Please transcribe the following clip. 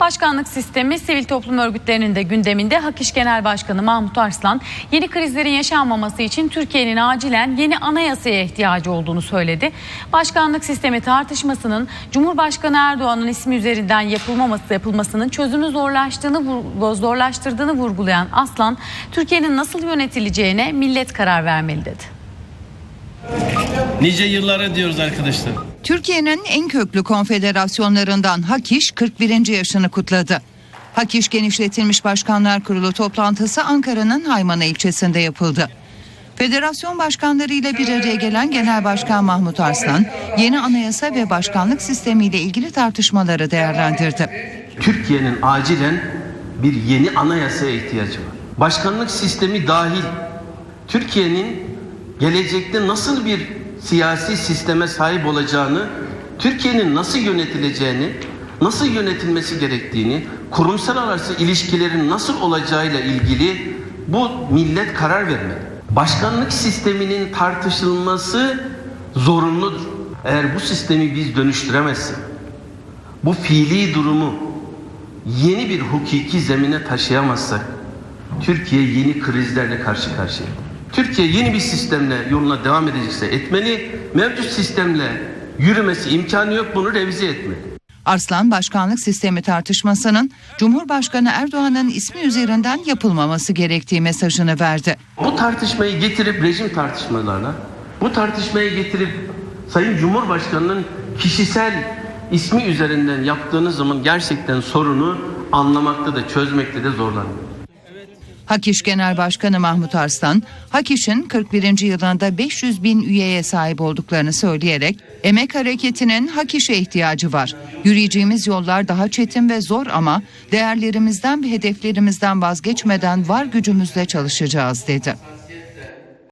Başkanlık sistemi sivil toplum örgütlerinin de gündeminde Hak İş Genel Başkanı Mahmut Arslan yeni krizlerin yaşanmaması için Türkiye'nin acilen yeni anayasaya ihtiyacı olduğunu söyledi. Başkanlık sistemi tartışmasının Cumhurbaşkanı Erdoğan'ın ismi üzerinden yapılmaması yapılmasının çözümü zorlaştığını zorlaştırdığını vurgulayan Aslan, Türkiye'nin nasıl yönetileceğine millet karar vermeli dedi. Nice yıllara diyoruz arkadaşlar. Türkiye'nin en köklü konfederasyonlarından HAKİŞ 41. yaşını kutladı. HAKİŞ Genişletilmiş Başkanlar Kurulu toplantısı Ankara'nın Haymana ilçesinde yapıldı. Federasyon başkanlarıyla bir araya gelen Genel Başkan Mahmut Arslan, yeni anayasa ve başkanlık sistemiyle ilgili tartışmaları değerlendirdi. Türkiye'nin acilen bir yeni anayasaya ihtiyacı var. Başkanlık sistemi dahil Türkiye'nin gelecekte nasıl bir siyasi sisteme sahip olacağını, Türkiye'nin nasıl yönetileceğini, nasıl yönetilmesi gerektiğini, kurumsal arası ilişkilerin nasıl olacağıyla ilgili bu millet karar vermeli. Başkanlık sisteminin tartışılması zorunludur. Eğer bu sistemi biz dönüştüremezsek, bu fiili durumu yeni bir hukuki zemine taşıyamazsak Türkiye yeni krizlerle karşı karşıya. Türkiye yeni bir sistemle yoluna devam edecekse etmeli. Mevcut sistemle yürümesi imkanı yok bunu revize etmeli. Arslan başkanlık sistemi tartışmasının Cumhurbaşkanı Erdoğan'ın ismi üzerinden yapılmaması gerektiği mesajını verdi. Bu tartışmayı getirip rejim tartışmalarına, bu tartışmayı getirip Sayın Cumhurbaşkanı'nın kişisel ismi üzerinden yaptığınız zaman gerçekten sorunu anlamakta da çözmekte de HAKİŞ Genel Başkanı Mahmut Arslan, HAKİŞ'in 41. yılında 500 bin üyeye sahip olduklarını söyleyerek emek hareketinin HAKİŞ'e ihtiyacı var. Yürüyeceğimiz yollar daha çetin ve zor ama değerlerimizden ve hedeflerimizden vazgeçmeden var gücümüzle çalışacağız dedi.